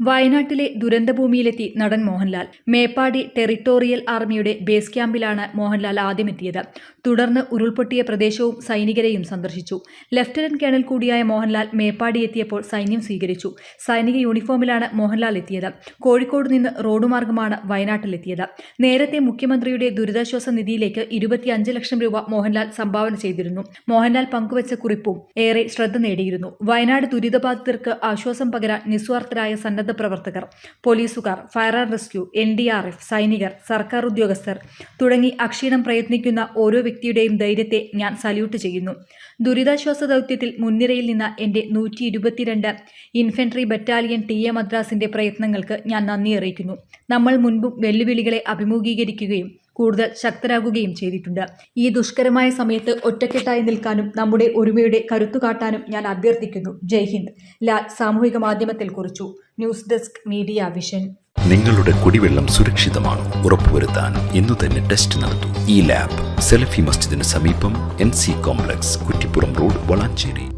വയനാട്ടിലെ ദുരന്തഭൂമിയിലെത്തി നടൻ Mohanlal. Meppadi territorial army base ക്യാമ്പിലാണ് Mohanlal ആദ്യമെത്തിയത്. തുടർന്ന് ഉരുൾപൊട്ടിയ പ്രദേശവും സൈനികരെയും സന്ദർശിച്ചു. ലഫ്റ്റനന്റ് കേണൽ കൂടിയായ മോഹൻലാൽ മേപ്പാടി എത്തിയപ്പോൾ സൈന്യം സ്വീകരിച്ചു. സൈനിക യൂണിഫോമിലാണ് മോഹൻലാൽ എത്തിയത്. കോഴിക്കോട് നിന്ന് റോഡ് മാർഗമാണ് വയനാട്ടിലെത്തിയത്. നേരത്തെ മുഖ്യമന്ത്രിയുടെ ദുരിതാശ്വാസ നിധിയിലേക്ക് ഇരുപത്തിയഞ്ച് ലക്ഷം രൂപ മോഹൻലാൽ സംഭാവന ചെയ്തിരുന്നു. മോഹൻലാൽ പങ്കുവച്ച കുറിപ്പും ഏറെ ശ്രദ്ധ നേടിയിരുന്നു. വയനാട് ദുരിതബാധിതർക്ക് ആശ്വാസം പകരാൻ നിസ്വാർത്ഥരായ സന്നദ്ധ പ്രവർത്തകർ പോലീസുകാർ fire and rescue N D R F സൈനികർ സർക്കാർ ഉദ്യോഗസ്ഥർ തുടങ്ങി അക്ഷീണം പ്രയത്നിക്കുന്ന ഓരോ വ്യക്തിയുടെയും ധൈര്യത്തെ ഞാൻ സല്യൂട്ട് ചെയ്യുന്നു. ദുരിതാശ്വാസ ദൗത്യത്തിൽ മുൻനിരയിൽ നിന്ന എന്റെ നൂറ്റി ഇരുപത്തിരണ്ട് ഇൻഫൻട്രി ബറ്റാലിയൻ ടി എ മദ്രാസിന്റെ പ്രയത്നങ്ങൾക്ക് ഞാൻ നന്ദി അറിയിക്കുന്നു. നമ്മൾ മുൻപും വെല്ലുവിളികളെ അഭിമുഖീകരിക്കുകയും കൂടുതൽ ശക്തരാകുകയും ചെയ്തിട്ടുണ്ട്. ഈ ദുഷ്കരമായ സമയത്ത് ഒറ്റക്കെട്ടായി നിൽക്കാനും നമ്മുടെ ഒരുമയുടെ കരുത്തു കാട്ടാനും ഞാൻ അഭ്യർത്ഥിക്കുന്നു. ജയ് ഹിന്ദ്. ലാൽ സാമൂഹിക മാധ്യമത്തിൽ കുറിച്ചു. News desk media vision. നിങ്ങളുടെ കുടിവെള്ളം സുരക്ഷിതമാണ്? ഉറപ്പുവരുത്താൻ ഇന്നു തന്നെ ടെസ്റ്റ് നടത്തൂ. ഈ ലാബ് സെലഫി മസ്ജിദിന് സമീപം N C complex Kuttippuram road Valanchery.